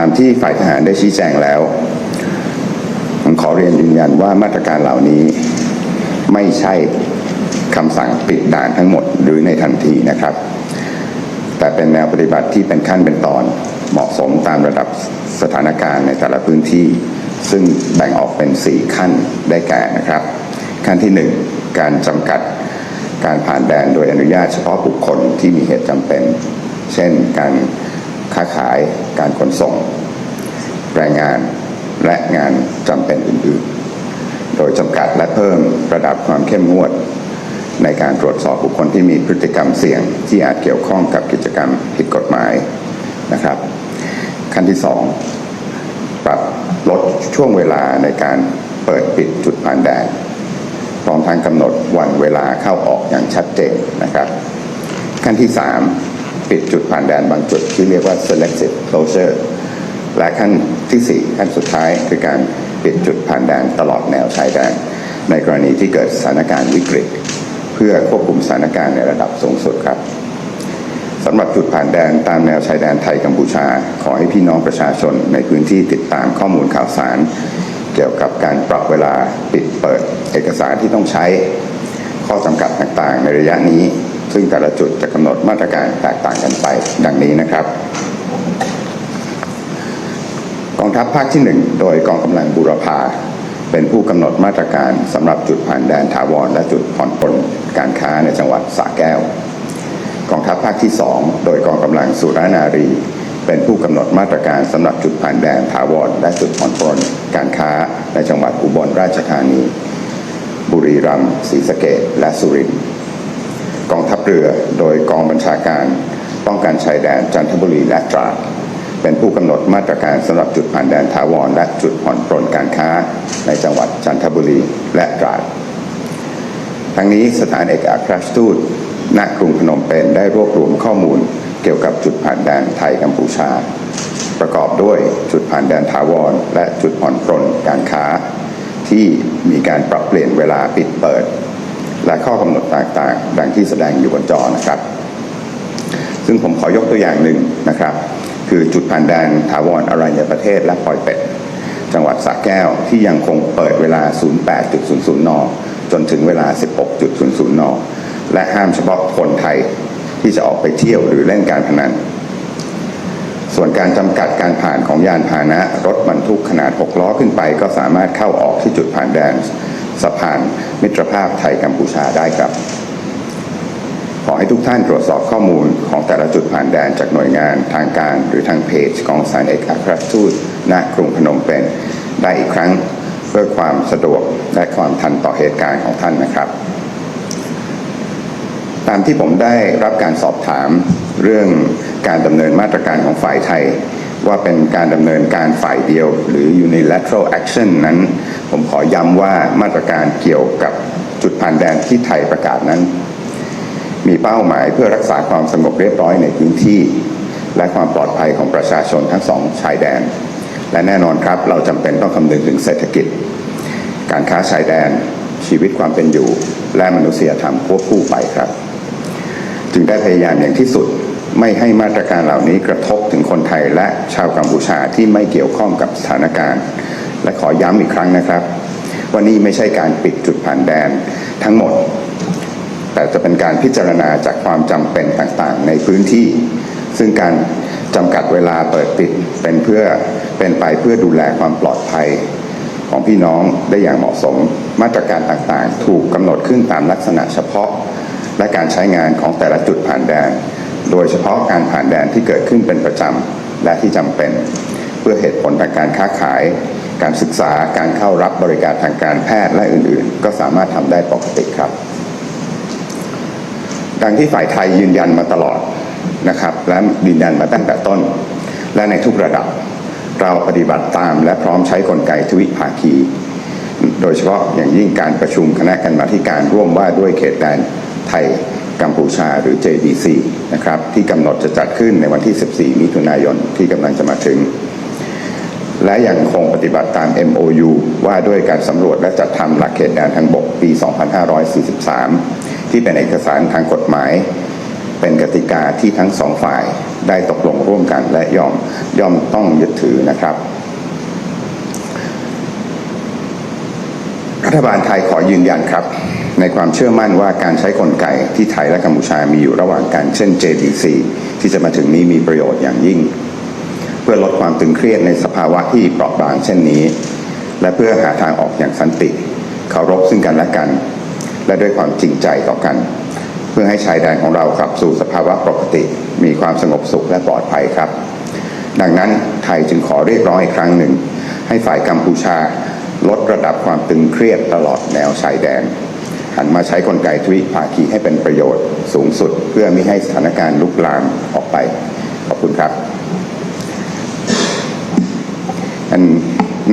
ตามที่ฝ่ายทหารได้ชี้แจงแล้ว ผมขอเรียนยืนยันว่ามาตรการเหล่านี้ไม่ใช่คำสั่งปิดด่านทั้งหมดหรือในทันทีนะครับ แต่เป็นแนวปฏิบัติที่เป็นขั้นเป็นตอนเหมาะสมตามระดับสถานการณ์ในแต่ละพื้นที่ ซึ่งแบ่งออกเป็น 4 ขั้นได้แก่นะครับ ขั้นที่ 1 การจำกัดการผ่านแดนโดยอนุญาตเฉพาะบุคคลที่มีเหตุจำเป็น เช่นการ ค้าขายการขนส่ง แรงงานและงานจำเป็นอื่นๆ โดยจำกัดและเพิ่มระดับความเข้มงวด ในการตรวจสอบบุคคลที่มีพฤติกรรมเสี่ยง ที่อาจเกี่ยวข้องกับกิจกรรมผิดกฎหมายนะครับ ขั้นที่ 2 ปรับลดช่วงเวลาในการเปิดปิดจุดผ่านแดนพร้อมทั้งกำหนดวันเวลาเข้าออกอย่างชัดเจนนะครับ ขั้นที่ 3 ปิดจุดผ่านแดนบางจุดที่เรียกว่า selective closure และขั้นทีสี่ 4 ขั้นสุดท้ายคือการปิดจุดผ่านแดนตลอดแนวชายแดน ในกรณีที่เกิดสถานการณ์วิกฤต เพื่อควบคุมสถานการณ์ในระดับสูงสุดครับสำหรับจุดผ่านแดนตามแนวชายแดนไทยกัมพูชา ขอให้พี่น้องประชาชนในพื้นที่ติดตามข้อมูลข่าวสาร เกี่ยวกับการปรับเวลาปิดเปิดเอกสารที่ต้องใช้ ข้อจำกัดต่างๆ ในระยะนี้ ซึ่งแต่ละจุดจะกำหนดมาตรการแตกต่างกันไปดังนี้นะครับ กองทัพภาคที่ 1 โดยกองกำลังบูรพาเป็นผู้กำหนดมาตรการสำหรับจุดผ่านแดนถาวร และจุดผ่อนปลนการค้าในจังหวัดสระแก้ว กองทัพภาคที่ 2 โดยกองกำลังสุรานารี เป็นผู้กำหนดมาตรการสำหรับจุดผ่านแดนถาวร และจุดผ่อนปลนการค้าในจังหวัดอุบลราชธานี บุรีรัมย์ศรีสะเกษและสุรินทร์ กองทัพเรือโดยกองบัญชาการป้องกันชายแดนจันทบุรีและตราดเป็นผู้กำหนดมาตรการสำหรับจุดผ่านแดนถาวร และจุดผ่อนปลนการค้าในจังหวัดจันทบุรีและตราด ทั้งนี้สถานเอกอัครราชทูตณกรุงพนมเปญได้รวบรวมข้อมูลเกี่ยวกับจุดผ่านแดนไทยกัมพูชา ประกอบด้วยจุดผ่านแดนถาวร และจุดผ่อนปลนการค้า ที่มีการปรับเปลี่ยนเวลาปิดเปิด และข้อกำหนดต่างๆ ดังที่แสดงอยู่บนจอนะครับ ซึ่งผมขอยกตัวอย่างหนึ่งนะครับ คือจุดผ่านแดนถาวรอรัญญประเทศและปอยเป็ด จังหวัดสระแก้วที่ยังคงเปิดเวลา 08.00 น จนถึงเวลา 16.00 น และห้ามเฉพาะคนไทยที่จะออกไปเที่ยวหรือเล่นการพนันส่วนการจำกัดการผ่านของยานพาหนะ รถบรรทุกขนาด 6 ล้อขึ้นไป ก็สามารถเข้าออกที่จุดผ่านแดน สะพานมิตรภาพไทยกัมพูชาได้ครับ ขอให้ทุกท่านตรวจสอบข้อมูลของแต่ละจุดผ่านแดนจากหน่วยงานทางการหรือทางเพจของสถารเอกอัครราชทูตณกรุงพนมเปญได้อีกครั้งเพื่อความสะดวกและความทันต่อเหตุการณ์ของท่านนะครับ ตามที่ผมได้รับการสอบถามเรื่องการดำเนินมาตรการของฝ่ายไทย ว่าเป็นการดำเนินการฝ่ายเดียว หรือ unilateral action นั้น ผมขอย้ำว่ามาตรการเกี่ยวกับจุดผ่านแดนที่ไทยประกาศนั้น มีเป้าหมายเพื่อรักษาความสงบเรียบร้อยในพื้นที่ และความปลอดภัยของประชาชนทั้งสองชายแดน และแน่นอนครับเราจำเป็นต้องคำนึงถึงเศรษฐกิจ การค้าชายแดน ชีวิตความเป็นอยู่ และมนุษยธรรมควบคู่ไปครับ จึงได้พยายามอย่างที่สุด ไม่ให้มาตรการเหล่านี้กระทบถึงคนไทยและชาวกัมพูชาที่ไม่เกี่ยวข้องกับสถานการณ์ และขอย้ำอีกครั้งนะครับว่านี่ไม่ใช่การปิดจุดผ่านแดนทั้งหมด แต่จะเป็นการพิจารณาจากความจำเป็นต่างๆ ในพื้นที่ ซึ่งการจำกัดเวลาเปิดปิดเป็นเพื่อเป็นไปเพื่อดูแลความปลอดภัยของพี่น้องได้อย่างเหมาะสม มาตรการต่างๆ ถูกกำหนดขึ้นตามลักษณะเฉพาะ และการใช้งานของแต่ละจุดผ่านแดน โดยเฉพาะการผ่านแดนที่เกิดขึ้นเป็นประจำและที่จำเป็น เพื่อเหตุผลทางการค้าขาย การศึกษาการเข้ารับบริการทางการแพทย์และอื่นๆ ก็สามารถทำได้ปกติครับ ดังที่ฝ่ายไทยยืนยันมาตลอดนะครับ และยืนยันมาตั้งแต่ต้น และในทุกระดับ เราปฏิบัติตามและพร้อมใช้กลไกทวิภาคี โดยเฉพาะอย่างยิ่งการประชุมคณะกรรมาธิการร่วมว่าด้วยเขตแดนไทย กัมพูชาหรือ JBC นะครับที่กำหนดจะจัดขึ้นในวันที่ 14 มิถุนายนที่กำลังจะมาถึง และยังคงปฏิบัติตาม MOU ว่าด้วยการสำรวจและจัดทำหลักเขตแดนทางบกปี 2543 ที่เป็นเอกสารทางกฎหมาย เป็นกติกาที่ทั้งสองฝ่ายได้ตกลงร่วมกันและยอมย่อมต้องยึดถือนะครับรัฐบาลไทยขอยืนยันครับ ในความเชื่อมั่นว่าการใช้กลไกที่ไทยและกัมพูชามีอยู่ระหว่างกันเช่น JDC ที่จะมาถึงนี้มีประโยชน์อย่างยิ่ง เพื่อลดความตึงเครียดในสภาวะที่เปราะบางเช่นนี้ และเพื่อหาทางออกอย่างสันติเคารพซึ่งกันและกัน และด้วยความจริงใจต่อกัน เพื่อให้ชายแดนของเรากลับสู่สภาวะปกติ มีความสงบสุขและปลอดภัยครับ ดังนั้นไทยจึงขอเรียกร้องอีกครั้งหนึ่ง ให้ฝ่ายกัมพูชาลดระดับความตึงเครียดตลอดแนวชายแดน หันมาใช้กลไกทวิภาคีให้เป็นประโยชน์สูงสุด เพื่อไม่ให้สถานการณ์ลุกลามออกไป ขอบคุณครับ and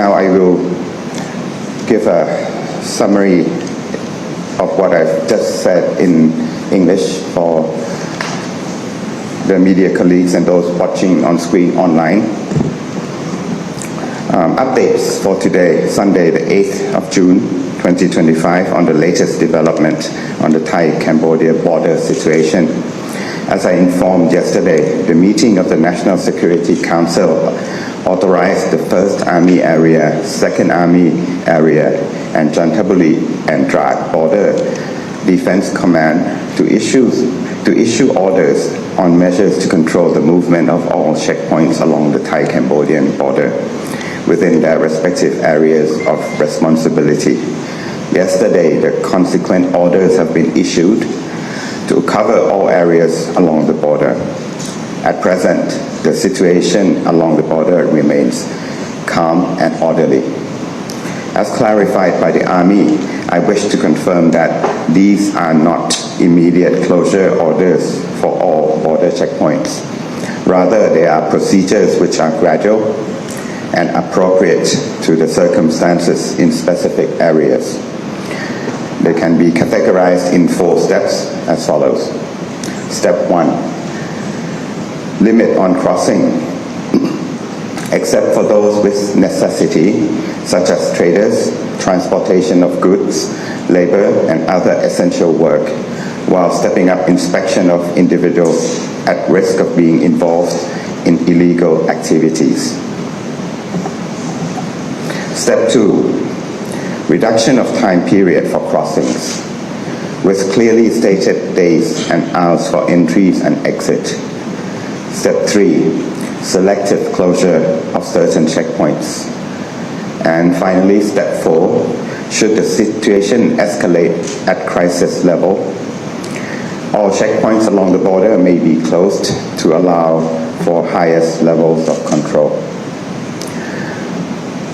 now I will give a summary of what I've just said in English for the media colleagues and those watching on screen online. Um, updates for today, Sunday, the 8th of June 2025, on the latest development on the Thai-Cambodia border situation. As I informed yesterday, the meeting of the National Security Council authorized the 1st Army Area, 2nd Army Area, and Jantaburi and Drat Border Defense Command to issue, to issue orders on measures to control the movement of all checkpoints along the Thai-Cambodian border within their respective areas of responsibility. Yesterday, the consequent orders have been issued to cover all areas along the border. At present, the situation along the border remains calm and orderly. As clarified by the Army, I wish to confirm that these are not immediate closure orders for all border checkpoints. Rather, they are procedures which are gradual and appropriate to the circumstances in specific areas. They can be categorized in four steps as follows. Step one, limit on crossing, except for those with necessity, such as traders, transportation of goods, labor, and other essential work, while stepping up inspection of individuals at risk of being involved in illegal activities. Step two, reduction of time period for crossings, with clearly stated days and hours for entries and exit. Step three, selective closure of certain checkpoints. And finally, step four, should the situation escalate at crisis level, all checkpoints along the border may be closed to allow for highest levels of control.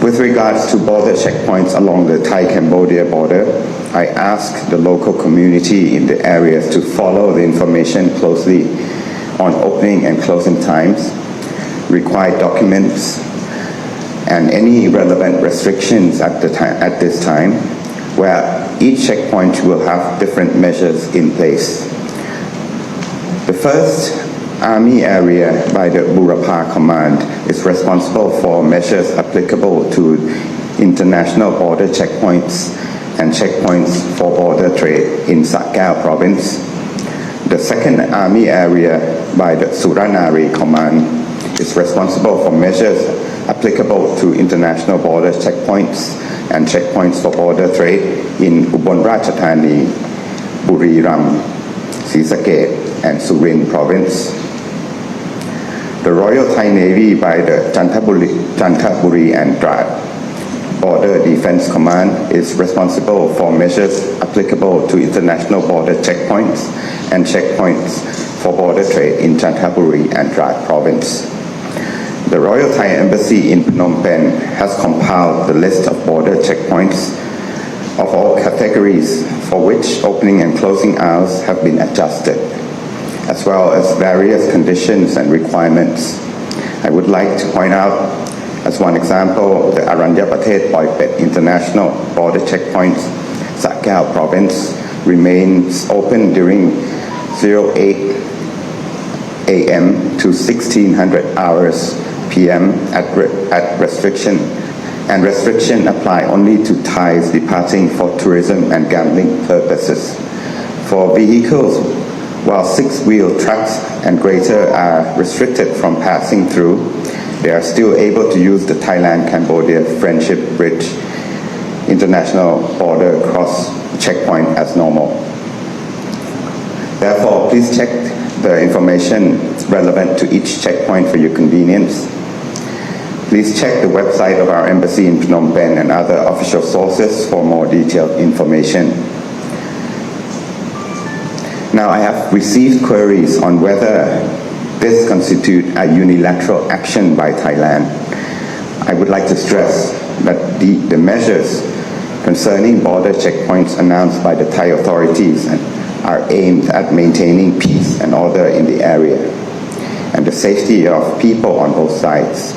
With regards to border checkpoints along the Thai-Cambodia border, I ask the local community in the areas to follow the information closely on opening and closing times, required documents, and any relevant restrictions at, the ti- at this time, where each checkpoint will have different measures in place. The first Army area by the Burapha Command is responsible for measures applicable to international border checkpoints and checkpoints for border trade in Sakao province. The second Army area by the Suranari Command is responsible for measures applicable to international border checkpoints and checkpoints for border trade in Ubon Ratchathani, Buriram, Sisake, and Surin province. The Royal Thai Navy by the Chantaburi, and Drat Border Defense Command is responsible for measures applicable to international border checkpoints and checkpoints for border trade in Chantaburi and Drat province. The Royal Thai Embassy in Phnom Penh has compiled the list of border checkpoints of all categories for which opening and closing hours have been adjusted, as well as various conditions and requirements. I would like to point out, as one example, the Aranyapatet Poipet International Border Checkpoint, Sakao Province, remains open during 08 a.m. to 1600 hours p.m. at, re- at restriction and restriction apply only to Thais departing for tourism and gambling purposes. For vehicles While six-wheel trucks and greater are restricted from passing through, they are still able to use the Thailand-Cambodia Friendship Bridge international border cross checkpoint as normal. Therefore, please check the information relevant to each checkpoint for your convenience. Please check the website of our embassy in Phnom Penh and other official sources for more detailed information. Received queries on whether this constitutes a unilateral action by Thailand. I would like to stress that the, the measures concerning border checkpoints announced by the Thai authorities are aimed at maintaining peace and order in the area and the safety of people on both sides.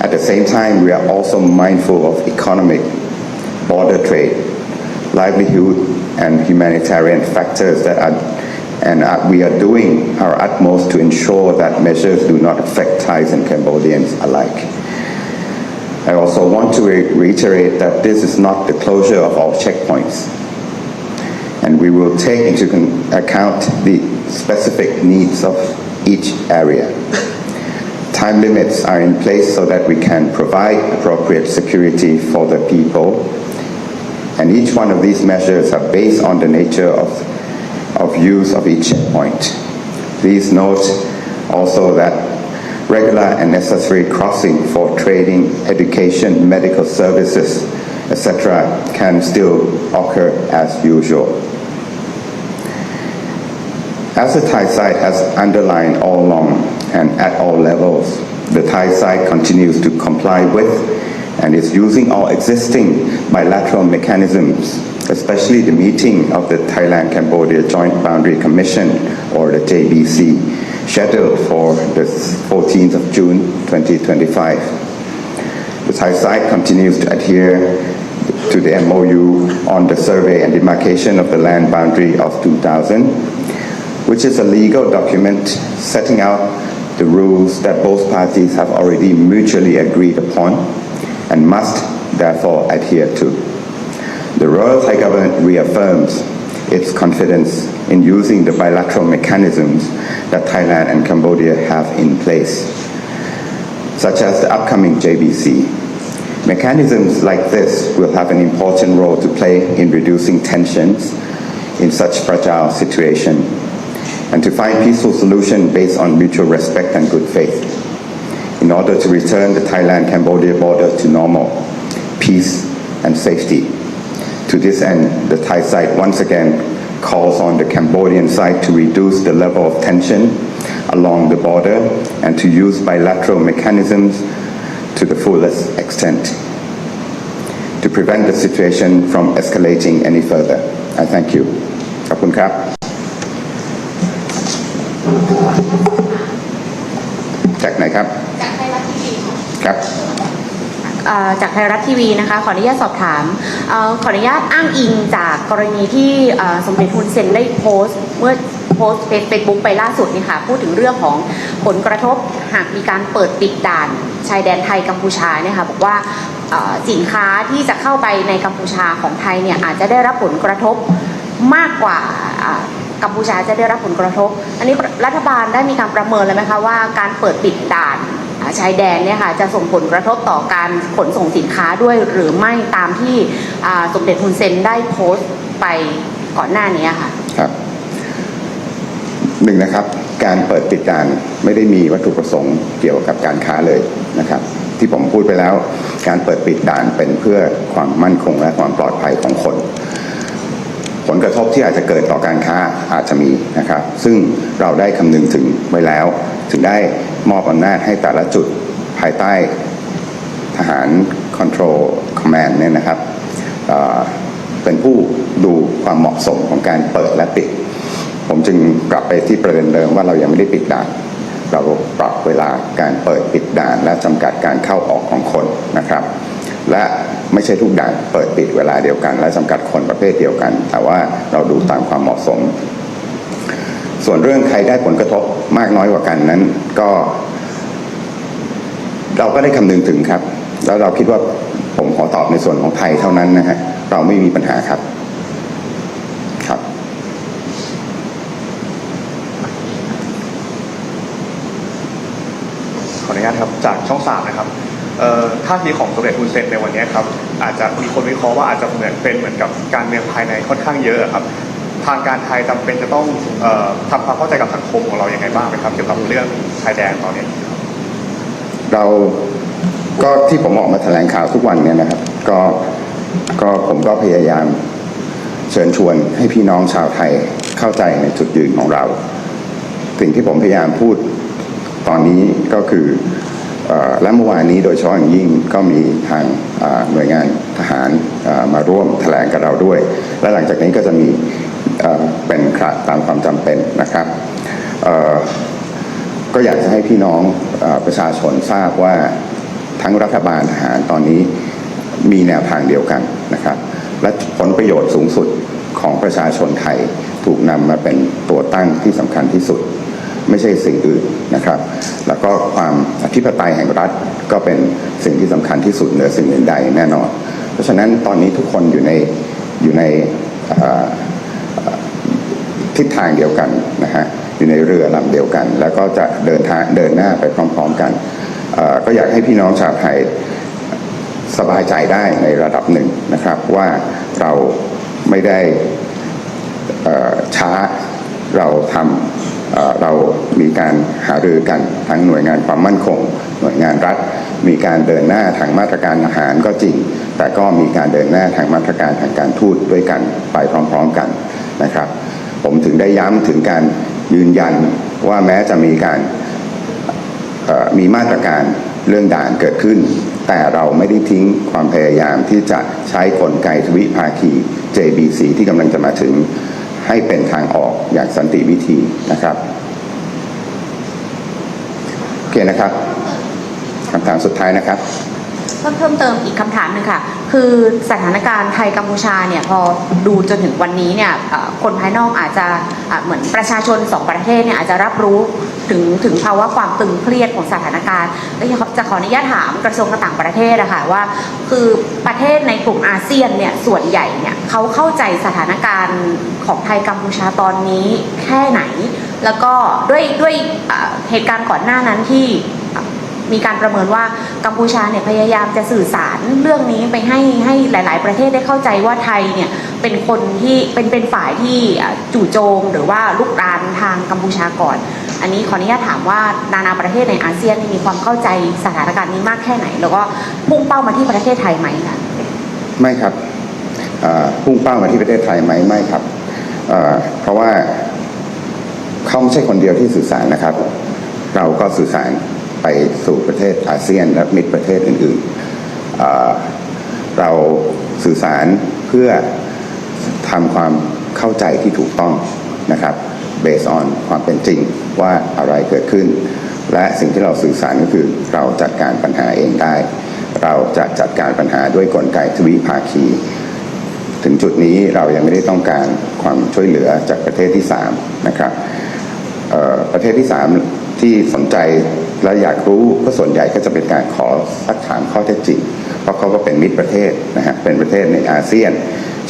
At the same time, we are also mindful of economic, border trade, livelihood, and humanitarian factors that are, and uh, we are doing our utmost to ensure that measures do not affect Thais and Cambodians alike. I also want to re- reiterate that this is not the closure of all checkpoints, and we will take into account the specific needs of each area. Time limits are in place so that we can provide appropriate security for the people. And each one of these measures are based on the nature of, of use of each checkpoint. Please note also that regular and necessary crossing for trading, education, medical services, etc. can still occur as usual. As the Thai side has underlined all along and at all levels, the Thai side continues to comply with and is using all existing bilateral mechanisms, especially the meeting of the Thailand-Cambodia Joint Boundary Commission or the JBC, scheduled for the 14th of June 2025. The Thai side continues to adhere to the MOU on the survey and demarcation of the land boundary of 2000, which is a legal document setting out the rules that both parties have already mutually agreed upon and must therefore adhere to. The Royal Thai government reaffirms its confidence in using the bilateral mechanisms that Thailand and Cambodia have in place, such as the upcoming JBC. Mechanisms like this will have an important role to play in reducing tensions in such fragile situation and to find peaceful solution based on mutual respect and good faith in order to return the Thailand-Cambodia border to normal, peace and safety. To this end, the Thai side once again calls on the Cambodian side to reduce the level of tension along the border and to use bilateral mechanisms to the fullest extent to prevent the situation from escalating any further. I thank you. ขอบคุณครับ จากไหนครับ จากไทยรัฐทีวีค่ะ ครับ เอ่อ จากไทยรัฐทีวีนะคะขออนุญาตสอบถามอขออนุญาตอ้างอิงจากกรณีที่สมเด็จฮุนเซนได้โพสต์เมื่อโพสต์เฟซบุ๊กไปล่าสุดนี่ค่ะพูดถึงเรื่องของผลกระทบหากมีการเปิดปิดด่านชายแดนไทยกัมพูชาเนี่ยค่ะบอกว่าสินค้าที่จะเข้าไปในกัมพูชาของไทยเนี่ยอาจจะได้รับผลกระทบมากกว่ากัมพูชาจะได้รับผลกระทบ อันนี้รัฐบาลได้มีการประเมินเลยไหมคะว่าการเปิดปิดด่าน ชายแดนเนี่ยค่ะจะส่งผลกระทบต่อการขนส่งสินค้าด้วยหรือไม่ตามที่สมเด็จฮุนเซนได้โพสต์ไปก่อนหน้านี้ค่ะครับหนึ่งนะครับ การเปิดปิดด่านไม่ได้มีวัตถุประสงค์เกี่ยวกับการค้าเลยนะครับ ที่ผมพูดไปแล้ว การเปิดปิดด่านเป็นเพื่อความมั่นคงและความปลอดภัยของคน ผลกระทบที่อาจจะเกิดต่อการค้าอาจจะมีนะครับ ซึ่งเราได้คำนึงถึงไว้แล้ว ถึงได้มอบอำนาจให้แต่ละจุดภายใต้ทหาร Control Command เนี่ยนะครับเเป็นผู้ดูความเหมาะสมของการเปิดและปิด ผมจึงกลับไปที่ประเด็นเดิมว่าเรายังไม่ได้ปิดด่านเราปรับเวลาการเปิดปิดด่าน และจำกัดการเข้าออกของคนนะครับ และไม่ใช่ทุกด่านเปิดปิดเวลาเดียวกัน และจำกัดคนประเภทเดียวกัน แต่ว่าเราดูตามความเหมาะสม ส่วนเรื่องใครได้ผลกระทบมากน้อยกว่ากันนั้นก็ เราก็ได้คำนึงถึงครับ แล้วเราคิดว่าผมขอตอบในส่วนของไทยเท่านั้นนะฮะเราไม่มีปัญหาครับครับ ขออนุญาตครับจากช่องสามนะครับท่าทีของสมเด็จฮุนเซนในวันนี้ครับอาจจะมีคนวิเคราะห์ว่าอาจจะเหมือนเป็นเหมือนกับการเมืองภายในค่อนข้างเยอะครับ ทางการไทยจำเป็นจะต้องออทำความเข้าใจกับสังคมของเราอย่างไรบ้างไหมครับเกี่ยวกับเรื่องชายแดนตอนนี้ เราก็ที่ผมออกมาแถลงข่าวทุกวันเนี่ยนะครับ ก็ก็ผมก็พยายามเชิญชวนให้พี่น้องชาวไทยเข้าใจในจุดยืนของเรา สิ่งที่ผมพยายามพูดตอนนี้ก็คืออและเมื่อวานนี้โดยเฉพาะอย่างยิ่งก็มีทางหน่วยงานทหารมาร่วมแถลงกับเราด้วย และหลังจากนี้ก็จะมี เป็นคระตามความจำเป็นนะครับก็อยากจะให้พี่น้องอประชาชนทราบว่าทั้งรัฐบาลทหารตอนนี้มีแนวทางเดียวกันนะครับ และผลประโยชน์สูงสุดของประชาชนไทยถูกนำมาเป็นตัวตั้งที่สำคัญที่สุด ไม่ใช่สิ่งอื่นนะครับ แล้วก็ความอธิปไตยแห่งรัฐก็เป็นสิ่งที่สำคัญที่สุดเหนือสิ่งอื่นใดแน่นอน เพราะฉะนั้นตอนนี้ทุกคนอยู่ในอยู่ใน ทิศทางเดียวกันนะฮะอยู่ในเรือลำเดียวกัน แล้วก็จะเดินทางเดินหน้าไปพร้อมๆกัน ก็อยากให้พี่น้องชาวไทยสบายใจได้ในระดับหนึ่งนะครับว่าเราไม่ได้ช้าเราทำเเรามีการหารือกันทั้งหน่วยงานความมั่นคง หน่วยงานรัฐ มีการเดินหน้าทางมาตรการอาหารก็จริง แต่ก็มีการเดินหน้าทางมาตรการทางการทูตด้วยกันไปพร้อม ๆกันนะครับ ผมถึงได้ย้ำถึงการยืนยันว่าแม้จะมีการมีมาตรการเรื่องด่านเกิดขึ้น แต่เราไม่ได้ทิ้งความพยายามที่จะใช้กลไกทวิภาคี JBC ที่กำลังจะมาถึงให้เป็นทางออกอย่างสันติวิธีนะครับโอเคนะครับคำถามสุดท้ายนะครับ พิ่มเพิ่มเติมอีกคำถามหนึ่งค่ะ คือสถานการณ์ไทยกัมพูชาเนี่ยพอดูจนถึงวันนี้เนี่ยคนภายนอกอาจจะเหมือนประชาชนสองประเทศเนี่ยอาจจะรับรู้ถึงถึงภาวะความตึงเครียดของสถานการณ์แล้วจะขออนุญาตถามกระทรวงต่างประเทศอะคะว่า คือประเทศในกลุ่มอาเซียนเนี่ยส่วนใหญ่เนี่ยเขาเข้าใจสถานการณ์ของไทยกัมพูชาตอนนี้แค่ไหน แล้วก็ด้วยด้วยเหตุการณ์ก่อนหน้านั้นที่ มีการประเมินว่ากัมพูชาเนี่ยพยายามจะสื่อสารเรื่องนี้ไปให้ให้หลาย ๆ ประเทศได้เข้าใจว่าไทยเนี่ยเป็นคนที่เป็นเป็นฝ่ายที่จู่โจมหรือว่าลุกรานทางกัมพูชาก่อน อันนี้ขออนุญาตถามว่านานาประเทศในอาเซียนมีความเข้าใจสถานการณ์นี้มากแค่ไหน แล้วก็พุ่งเป้ามาที่ประเทศไทยไหมคะไม่ครับพุ่งเป้ามาที่ประเทศไทยไหมไม่ครับเพราะว่าเขาไม่ใช่คนเดียวที่สื่อสารนะครับ เราก็สื่อสาร ไปสู่ประเทศอาเซียน และมิตรประเทศอื่นๆ เราสื่อสารเพื่อทำความเข้าใจที่ถูกต้องนะครับ based on ความเป็นจริงว่าอะไรเกิดขึ้น และสิ่งที่เราสื่อสารก็คือเราจัดการปัญหาเองได้ เราจะจัดการปัญหาด้วยกลไกทวิภาคี ถึงจุดนี้เรายังไม่ได้ต้องการความช่วยเหลือจากประเทศที่ 3 นะครับประเทศที่ 3 ที่สนใจ และอยากรู้ก็ส่วนใหญ่ก็จะเป็นการขอสักถามข้อเท็จจริง เพราะเขาก็เป็นมิตรประเทศนะฮะเป็นประเทศในอาเซียน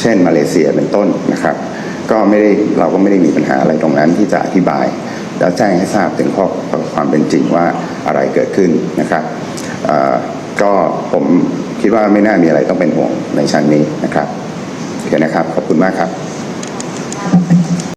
เช่นมาเลเซียเป็นต้นนะครับ ก็ไม่ได้เราก็ไม่ได้มีปัญหาอะไรตรงนั้นที่จะอธิบาย แล้วแจ้งให้ทราบถึงข้อความเป็นจริงว่าอะไรเกิดขึ้นนะครับก็ผมคิดว่าไม่น่ามีอะไรต้องเป็นห่วงในชั้นนี้นะครับโอเคนะครับ ขอบคุณมากครับ